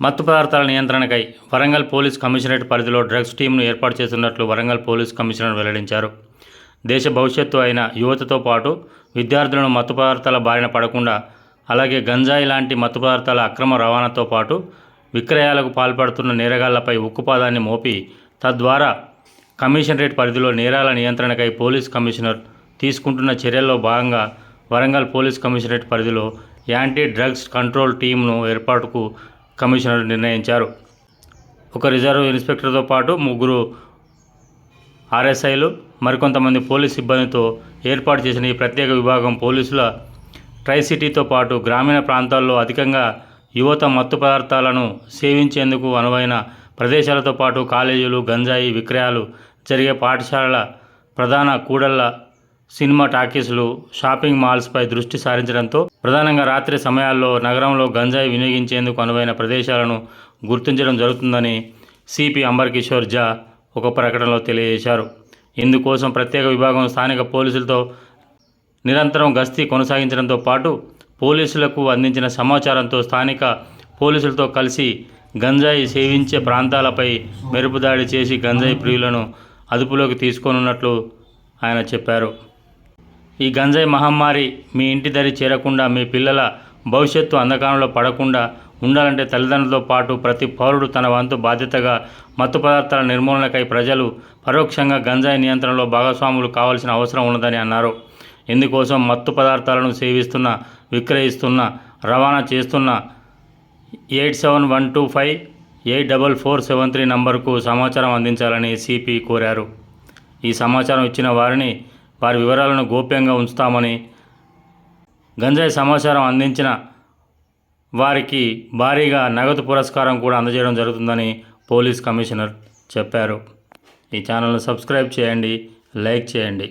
మత్తు పదార్థాల నియంత్రణకై వరంగల్ పోలీస్ కమిషనరేట్ పరిధిలో డ్రగ్స్ టీంను ఏర్పాటు చేస్తున్నట్లు వరంగల్ పోలీస్ కమిషనర్ వెల్లడించారు. దేశ భవిష్యత్తు అయిన యువతతో పాటు విద్యార్థులను మత్తు పదార్థాల బారిన పడకుండా అలాగే గంజాయి లాంటి మత్తు పదార్థాల అక్రమ రవాణాతో పాటు విక్రయాలకు పాల్పడుతున్న నేరగాళ్ళపై ఉక్కుపాదాన్ని మోపి తద్వారా కమిషనరేట్ పరిధిలో నేరాల నియంత్రణకై పోలీస్ కమిషనర్ తీసుకుంటున్న చర్యల్లో భాగంగా వరంగల్ పోలీస్ కమిషనరేట్ పరిధిలో యాంటీ డ్రగ్స్ కంట్రోల్ టీంను ఏర్పాటుకు కమిషనర్ నిర్ణయించారు. ఒక రిజర్వ్ ఇన్స్పెక్టర్తో పాటు ముగ్గురు ఆర్ఎస్ఐలు మరికొంతమంది పోలీస్ సిబ్బందితో ఏర్పాటు చేసిన ఈ ప్రత్యేక విభాగం పోలీసుల ట్రై సిటీతో పాటు గ్రామీణ ప్రాంతాల్లో అధికంగా యువత మత్తు పదార్థాలను సేవించేందుకు అనువైన ప్రదేశాలతో పాటు కాలేజీలు గంజాయి విక్రయాలు జరిగే పాఠశాలల ప్రధాన కూడళ్ళ సినిమా టాకీసులు షాపింగ్ మాల్స్పై దృష్టి సారించడంతో ప్రధానంగా రాత్రి సమయాల్లో నగరంలో గంజాయి వినియోగించేందుకు అనువైన ప్రదేశాలను గుర్తించడం జరుగుతుందని సిపి అంబర్ కిషోర్ జా ఒక ప్రకటనలో తెలియజేశారు. ఇందుకోసం ప్రత్యేక విభాగం స్థానిక పోలీసులతో నిరంతరం గస్తీ కొనసాగించడంతో పాటు పోలీసులకు అందించిన సమాచారంతో స్థానిక పోలీసులతో కలిసి గంజాయి సేవించే ప్రాంతాలపై మెరుపుదాడి చేసి గంజాయి ప్రియులను అదుపులోకి తీసుకోనున్నట్లు ఆయన చెప్పారు. ఈ గంజాయి మహమ్మారి మీ ఇంటి దరి చేరకుండా మీ పిల్లల భవిష్యత్తు అంధకారంలో పడకుండా ఉండాలంటే తల్లిదండ్రులతో పాటు ప్రతి పౌరుడు తన వంతు బాధ్యతగా మత్తు పదార్థాల నిర్మూలనకై ప్రజలు పరోక్షంగా గంజాయి నియంత్రణలో భాగస్వాములు కావాల్సిన అవసరం ఉన్నదని అన్నారు. ఇందుకోసం మత్తు పదార్థాలను సేవిస్తున్న విక్రయిస్తున్న రవాణా చేస్తున్న eight seven one two five eight double four seven three నంబర్కు సమాచారం అందించాలని సిపి కోరారు. ఈ సమాచారం ఇచ్చిన వారిని వారి వివరాలను గోప్యంగా ఉంచుతామని గంజాయి సమాచారం అందించిన వారికి భారీగా నగదు పురస్కారం కూడా అందజేయడం జరుగుతుందని పోలీస్ కమిషనర్ చెప్పారు. ఈ ఛానల్ను సబ్స్క్రైబ్ చేయండి లైక్ చేయండి.